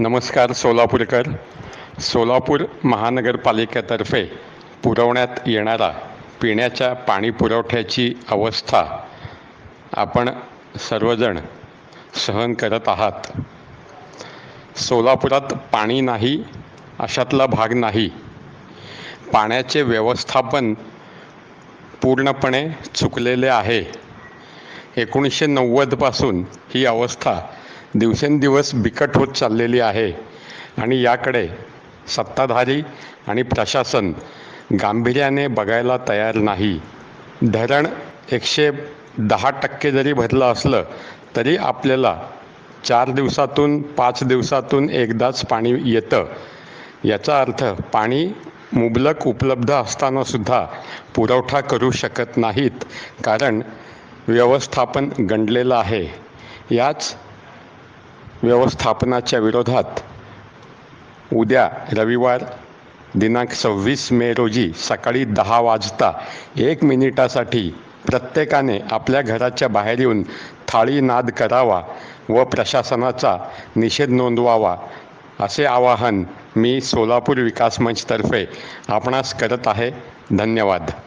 नमस्कार सोलापूरकर. सोलापूर महानगरपालिकेतर्फे पुरवण्यात येणारा पिण्याच्या पाणी पुरवठ्याची अवस्था आपण सर्वजण सहन करत आहात. सोलापुरात पाणी नाही अशातला भाग नाही. पाण्याचे व्यवस्थापन पूर्णपणे चुकलेले आहे. एकोणीसशे नव्वदपासून ही अवस्था दिवसेंदिवस बिकट होत चाललेली आहे. आणि याकडे सत्ताधारी आणि प्रशासन गांभीर्याने बघायला तयार नाही. धरण एकशे दहा टक्के जरी भरलं असलं तरी आपल्याला चार दिवसातून पाच दिवसातून एकदाच पाणी येतं. याचा अर्थ पाणी मुबलक उपलब्ध असतानासुद्धा पुरवठा करू शकत नाहीत कारण व्यवस्थापन गंडलेलं आहे. याच व्यवस्थापनाच्या विरोधात उद्या रविवार दिनांक सव्वीस मे रोजी सकाळी दहा वाजता एक मिनिटासाठी प्रत्येकाने आपल्या घराच्या बाहेर येऊन थाळी नाद करावा व प्रशासनाचा निषेध नोंदवावा असे आवाहन मी सोलापूर विकास मंचतर्फे आपणास करत आहे. धन्यवाद.